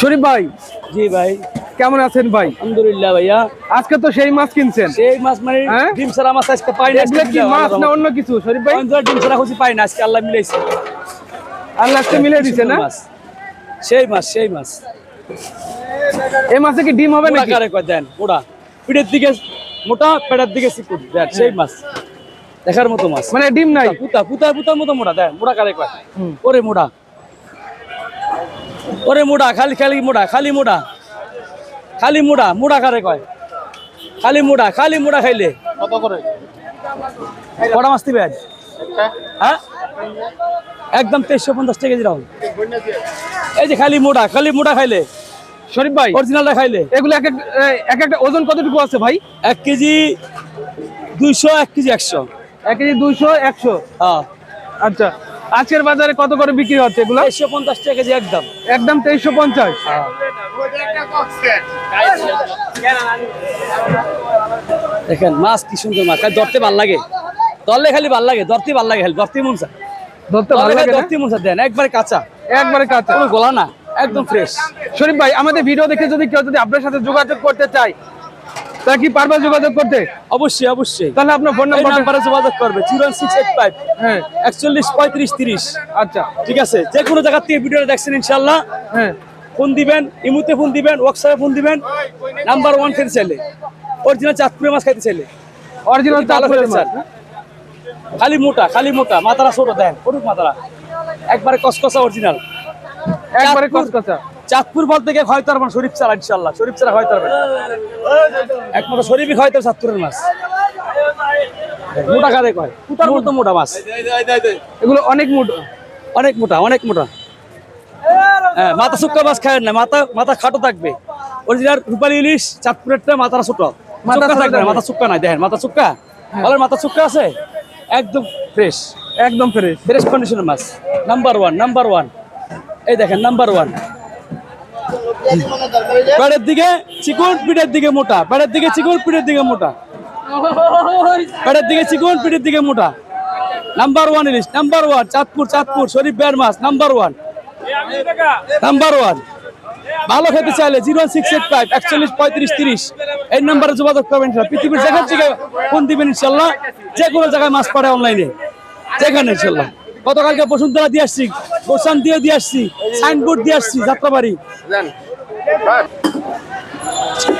শরীফ ভাই জি ভাই। কেমন আছেন ভাই? আলহামদুলিল্লাহ ভাইয়া। আজকে তো সেই মাছ কিনছেন। সেই মাছ মানে হ্যাঁ? ডিম ছাড়া মাছ আজকে পাই না এগুলো কি মাছ না অন্য কিছু? শরীফ ভাই? ডিম ছাড়া খুশি পাই না আজকে আল্লাহ মিলাইছে। আল্লাহ আজকে মিলে দিছে না? সেই মাছ সেই মাছ। এই মাছে কি ডিম হবে নাকি? কারে কয় দেন মোটা পিঠের দিকে মোটা পেটের দিকে চিকুন দেন সেই মাছ। দেখার মতো মাছ। মানে ডিম নাই? পুতা পুতা পুতার মতো মোটা দেন মোটা কারে কয়? ওরে মোটা ওরে মোটা খালি খালি মোটা খালি মোটা খালি মোটা মোটা কারে কয়? খালি মোটা খালি মোটা খাইলে। কত করে? কটা মাছ দিবে আজ? হ্যাঁ? একদম তেইশশো পঞ্চাশ টাকা কেজি রাহুল। এই যে খালি মোটা খালি মোটা খাইলে। শরীফ ভাই অরিজিনালটা খাইলে। এগুলো এক এক- এক একটা ওজন কতটুকু আছে ভাই? এক কেজি দুইশো এক কেজি একশো। এক কেজি দুইশো একশো? হ্যাঁ। আচ্ছা আজকের বাজারে কত করে বিক্রি হচ্ছে এগুলো? তেইশশো পঞ্চাশ টাকা কেজি একদম। একদম তেইশশো পঞ্চাশ? দেখেন মাছ কি সুন্দর মাছ। ধরতে ভালো লাগে। ধরলে খালি ভালো লাগে ধরতে ভালো লাগে খালি ধরতে মন চায়। ধরতে ভালো লাগে? ধরতে মন চায়। দেন একবারে কাঁচা। একবারে কাঁচা। কোনো গলা না একদম ফ্রেশ শরীফ ভাই আমাদের ভিডিও দেখে যদি কেউ যদি আপনার সাথে যোগাযোগ করতে চায় তা কি পারবে যোগাযোগ করতে? অবশ্যই অবশ্যই। তাহলে আপনার ফোন নাম্বার নাম্বারে যোগাযোগ করবে জিরো সিক্স এইট ফাইভ। হ্যাঁ। একচল্লিশ পঁয়ত্রিশ তিরিশ। আচ্ছা। ঠিক আছে? যে কোনো জায়গা থেকে ভিডিওটা দেখছেন ইনশাল্লাহ হ্যাঁ। ফোন দিবেন ইমুতে ফোন দিবেন ওয়াটসঅ্যাপে ফোন দিবেন। নাম্বার ওয়ান খেতে চাইলে। অরিজিনাল চাঁদপুরের মাছ খাইতে চাইলে। অরিজিনাল ভালো খেতে খালি মোটা খালি মোটা। মাথারা ছোট দেন। করুক মাথারা একবারে কসকসা অরিজিনাল একবারে চাঁদপুর। চাঁদপুর বলতে গিয়ে হয়তো পারবেন শরীফ ছাড়া ইনশাল্লাহ শরীফ ছাড়া হয়তো পারবেন একমাত্র শরীফই হয়তো চাঁদপুরের মাছ। মোটা কারে কয়? পুতার মতো মোটা। মাছ। এগুলো অনেক মোটা অনেক মোটা অনেক মোটা। হ্যাঁ মাথা শুক্কা মাছ খায় না মাথা মাথা খাটো থাকবে। অরিজিনাল রূপালী ইলিশ চাঁদপুরেরটা মাথাটা ছোট মাথা থাকবে না, থাকবে। মাথা শুক্কা নাই দেখেন মাথা শুক্কা বলেন মাথা শুক্কা আছে? একদম ফ্রেশ একদম ফ্রেশ ফ্রেশ কন্ডিশনের মাছ। নাম্বার ওয়ান নাম্বার ওয়ান এই দেখেন নাম্বার ওয়ান পেটের দিকে চিকন, পিঠের দিকে মোটা। পেটের দিকে চিকন, পিঠের দিকে মোটা। পেটের দিকে চিকন, পিঠের দিকে মোটা। নাম্বার ওয়ান ইলিশ নাম্বার ওয়ান চাঁদপুর চাঁদপুর, শরীফ বেয়ার মাছ নাম্বার ওয়ান নাম্বার ওয়ান ভালো খেতে চাইলে জিরো সিক্স এইট ফাইভ, একচল্লিশ, পঁয়ত্রিশ, তিরিশ। এই নাম্বারে যোগাযোগ করবেন পৃথিবীর যেখান থেকে ফোন দিবেন ইনশাল্লাহ যে কোনো জায়গায় মাছ পাড়ে অনলাইনে যেখানে ইনশাল্লাহ গতকালকে বসুন্ধরা দিয়ে আসছি, গোসান দিয়ে দিয়ে আসছি সাইনবোর্ড দিয়ে আসছি, যাত্রাবাড়ি। बस